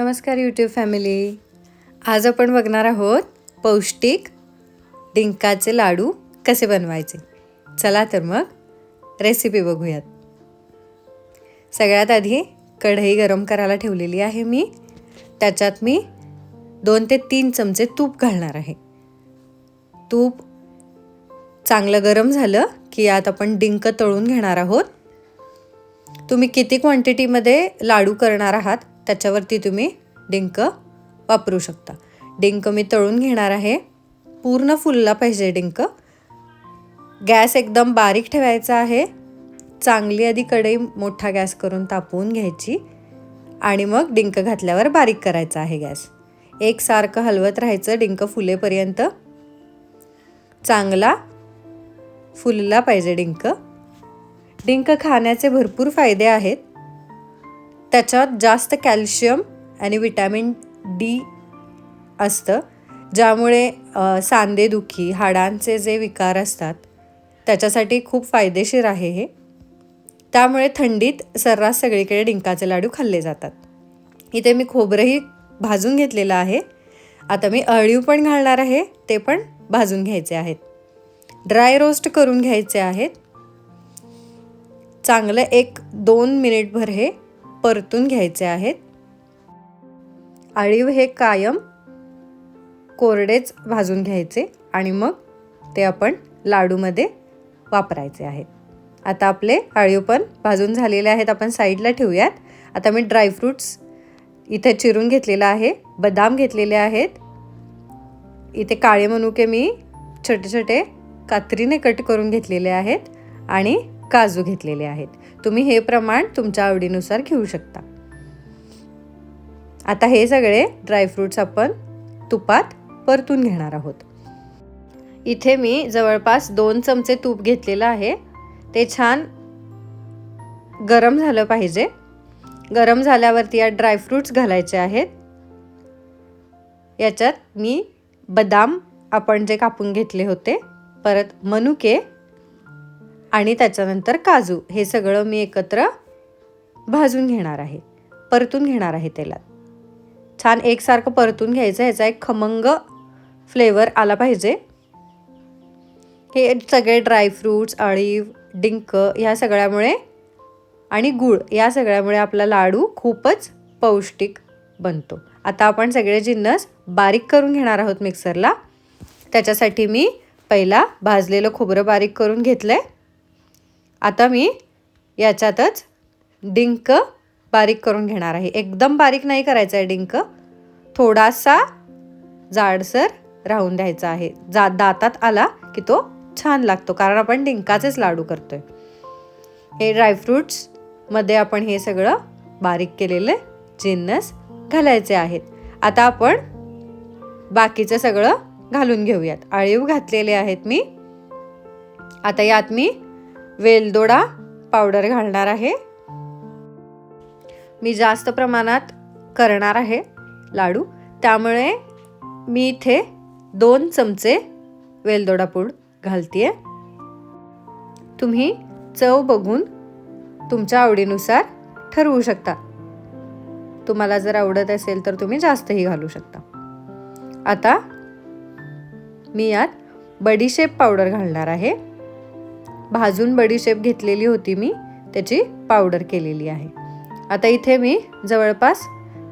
नमस्कार YouTube family आज आपण बघणार आहोत पौष्टिक डिंकाचे लाडू कसे बनवायचे. चला तर मग रेसिपी बघूयात. सगळ्यात आधी कढई गरम करायला ठेवलेली आहे मी. त्याच्यात मी दोन ते तीन चमचे तूप घालणार आहे. तूप चांगलं गरम झालं की यात आपण डिंक तळून घेणार आहोत. तुम्ही किती क्वांटिटीमध्ये लाडू करणार आहात त्याच्यावरती तुम्ही डिंक वापरू शकता. डिंक मी तळून घेणार आहे. पूर्ण फुलला पाहिजे डिंक. गॅस एकदम बारीक ठेवायचा आहे. चांगली आधी कढई मोठा गॅस करून तापवून घ्यायची. आणि मग डिंक घातल्यावर बारीक करायचा आहे गॅस. एकसारखं हलवत राहायचं डिंक फुलेपर्यंत. चांगला फुलला पाहिजे डिंक. डिंक खाण्याचे भरपूर फायदे आहेत. त्याच्यात जास्त कॅल्शियम आणि विटॅमिन डी असतं ज्यामुळे सांधेदुखी हाडांचे जे विकार असतात त्याच्यासाठी खूप फायदेशीर आहे हे. त्यामुळे थंडीत सर्रास सगळीकडे डिंकाचे लाडू खाल्ले जातात. इथे मी खोबरंही भाजून घेतलेलं आहे. आता मी अळीव पण घालणार आहे ते पण भाजून घ्यायचे आहेत. ड्राय रोस्ट करून घ्यायचे आहेत. चांगलं एक दोन मिनिटभर हे परतून घ्यायचे आहेत. आळीव हे कायम कोरडेच भाजून घ्यायचे आणि मग ते आपण लाडूमध्ये वापरायचे आहेत. आता आपले आळीव पण भाजून झालेले आहेत. आपण साईडला ठेवूयात. आता मी ड्रायफ्रूट्स इथे चिरून घेतलेला आहे. बदाम घेतलेले आहेत. इथे काळे मनुके मी छोटे छोटे कात्रीने कट करून घेतलेले आहेत आणि काजू घेतलेले आहेत. तुम्ही हे प्रमाण तुमच्या आवडीनुसार घेऊ शकता. आता हे सगळे ड्रायफ्रूट्स आपण तुपात परतून घेणार आहोत. इथे मी जवळपास दोन चमचे तूप घेतलेलं आहे. ते छान गरम झालं पाहिजे. गरम झाल्यावरती यात ड्रायफ्रूट्स घालायचे आहेत. याच्यात मी बदाम आपण जे कापून घेतले होते परत मनुके आणि त्याच्यानंतर काजू. हे सगळं मी एकत्र भाजून घेणार आहे. परतून घेणार आहे तेलात. छान एकसारखं परतून घ्यायचं. ह्याचा एक खमंग फ्लेवर आला पाहिजे. हे सगळे ड्रायफ्रूट्स अळीव डिंक ह्या सगळ्यामुळे आणि गूळ या सगळ्यामुळे आपला लाडू खूपच पौष्टिक बनतो. आता आपण सगळे जिन्नस बारीक करून घेणार आहोत मिक्सरला. त्याच्यासाठी मी पहिला भाजलेलं खोबरं बारीक करून घेतलं आहे आता मी याच्यातच डिंक बारीक करून घेणार आहे. एकदम बारीक नाही करायचं आहे डिंक. थोडासा जाडसर राहून द्यायचा आहे. जा दातात आला की तो छान लागतो कारण आपण डिंकाचेच लाडू करतो आहे हे ड्रायफ्रूट्समध्ये आपण हे सगळं बारीक केलेले जिन्नस घालायचे आहेत. आता आपण बाकीचं सगळं घालून घेऊयात. आळीव घातलेले आहेत मी. आता यात मी वेलदोडा पावडर घालणार आहे. मी जास्त प्रमाणात करणार आहे लाडू. त्यामुळे मी इथे दोन चमचे वेलदोडा पूड घालतीये. तुम्ही चव बघून तुमच्या आवडीनुसार ठरवू शकता. तुम्हाला जर आवडत असेल तर तुम्ही जास्तही घालू शकता. आता मी यात बडीशेप पावडर घालणार आहे. भाजून बडीशेप घेतलेली होती मी त्याची पावडर केलेली आहे. आता इथे मी जवळपास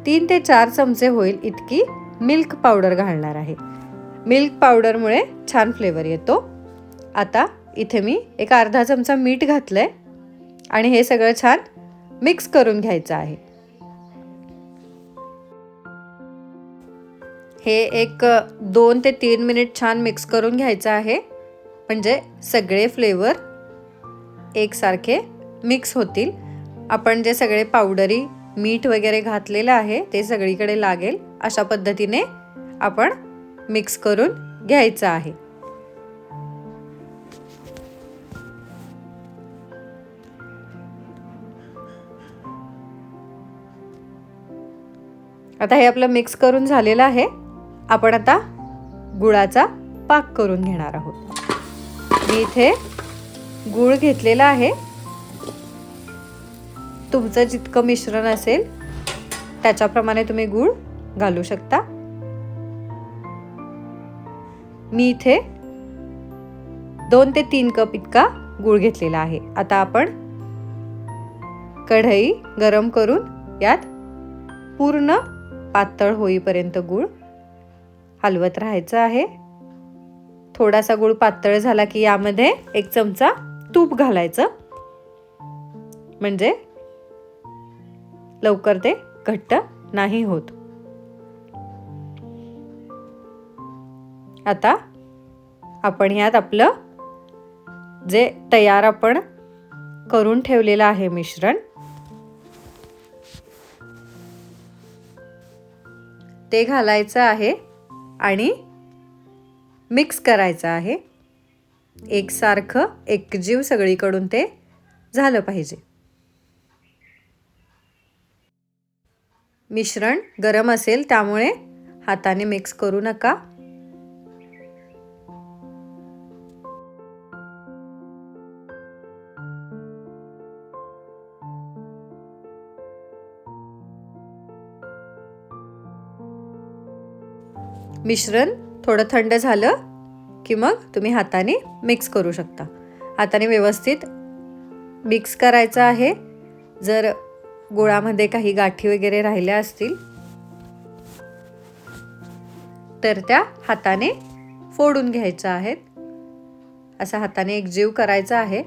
तीन ते चार चमचे होईल इतकी मिल्क पावडर घालणार आहे. मिल्क पावडरमुळे छान फ्लेवर येतो. आता इथे मी एक अर्धा चमचा मीठ घातलं आहे आणि हे सगळं छान मिक्स करून घ्यायचं आहे. हे एक दोन ते तीन मिनिट छान मिक्स करून घ्यायचं आहे. म्हणजे सगळे फ्लेवर एकसारखे मिक्स होतील. आपण जे सगळे पावडरी मीठ वगैरे घातलेलं आहे ते सगळीकडे लागेल. अशा पद्धतीने आपण मिक्स करून घ्यायचं आहे. आता हे आपलं मिक्स करून झालेलं आहे. आपण आता गुळाचा पाक करून घेणार आहोत. मी इथे गूळ घेतलेला आहे. तुमचं जितकं मिश्रण असेल त्याच्याप्रमाणे तुम्ही गूळ घालू शकता. मी इथे दोन ते तीन कप इतका गूळ घेतलेला आहे. आता आपण कढई गरम करून यात पूर्ण पातळ होईपर्यंत गूळ हलवत राहायचं आहे. थोडासा गूळ पातळ झाला की यामध्ये एक चमचा तूप घालायचं. म्हणजे लवकर ते घट्ट नाही होत. आता आपण यात आपलं जे तयार आपण करून ठेवलेलं आहे मिश्रण ते घालायचं आहे आणि मिक्स करायचं आहे. एकसारखं एकजीव सगळीकडून ते झालं पाहिजे. मिश्रण गरम असेल त्यामुळे हाताने मिक्स करू नका. मिश्रण थोडं थंड झालं की मग तुम्ही हाताने मिक्स करू शकता. हाताने व्यवस्थित मिक्स करायचं आहे. जर गोळामध्ये काही गाठी वगैरे राहिल्या असतील तर त्या हाताने फोडून घ्यायच्या आहेत. असा हाताने एकजीव करायचा आहे.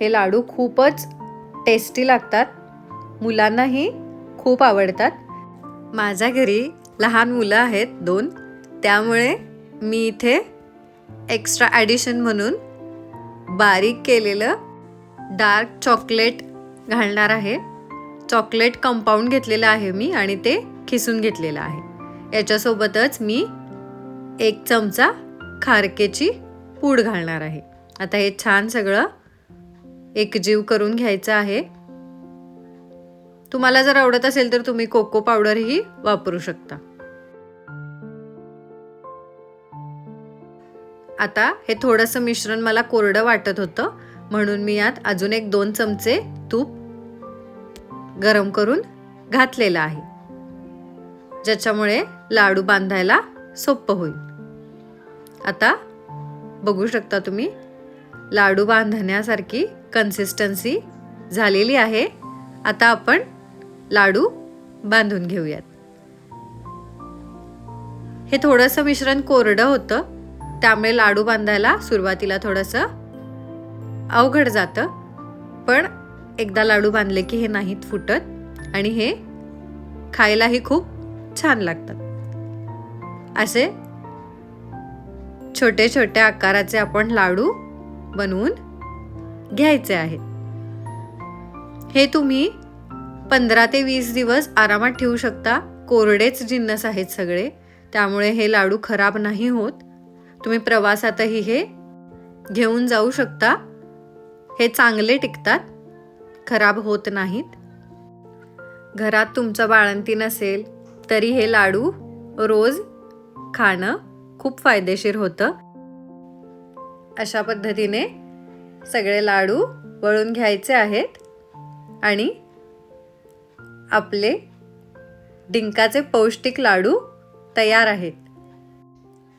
हे लाडू खूपच टेस्टी लागतात. मुलांनाही खूप आवडतात. माझ्या घरी लहान मुलं आहेत दोन. त्यामुळे मी इथे एक्स्ट्रा ॲडिशन म्हणून बारीक केलेलं डार्क चॉकलेट घालणार आहे. चॉकलेट कंपाऊंड घेतलेलं आहे मी आणि ते खिसून घेतलेलं आहे. याच्यासोबतच मी एक चमचा खारकेची पूड घालणार आहे. आता हे छान सगळं एकजीव करून घ्यायचं आहे. तुम्हाला जर आवडत असेल तर तुम्ही कोको पावडरही वापरू शकता. आता हे थोडंसं मिश्रण मला कोरडं वाटत होतं म्हणून मी यात अजून एक दोन चमचे तूप गरम करून घातलेलं आहे. ज्याच्यामुळे लाडू बांधायला सोपं होईल. आता बघू शकता तुम्ही लाडू बांधण्यासारखी कन्सिस्टन्सी झालेली आहे. आता आपण लाडू बांधून घेऊयात. हे थोडंसं मिश्रण कोरडं होतं त्यामुळे लाडू बांधायला सुरुवातीला थोडंसं अवघड जातं. पण एकदा लाडू बांधले की हे नाहीत फुटत आणि हे खायलाही खूप छान लागतात. असे छोटे छोटे आकाराचे आपण लाडू बनवून घ्यायचे आहेत. हे तुम्ही पंधरा ते वीस दिवस आरामात ठेवू शकता. कोरडेच जिन्नस आहेत सगळे. त्यामुळे हे लाडू खराब नाही होत. तुम्ही प्रवासातही हे घेऊन जाऊ शकता. हे चांगले टिकतात. खराब होत नाहीत. घरात तुमचं बाळंती नसेल तरी हे लाडू रोज खाणं खूप फायदेशीर होतं. अशा पद्धतीने सगळे लाडू वळून घ्यायचे आहेत आणि आपले डिंकाचे पौष्टिक लाडू तयार आहेत.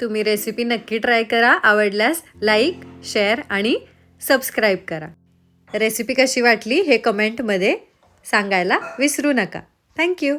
तुम्ही रेसिपी नक्की ट्राय करा. आवडल्यास लाईक शेअर आणि सबस्क्राईब करा. रेसिपी कशी वाटली हे कमेंटमध्ये सांगायला विसरू नका. थँक्यू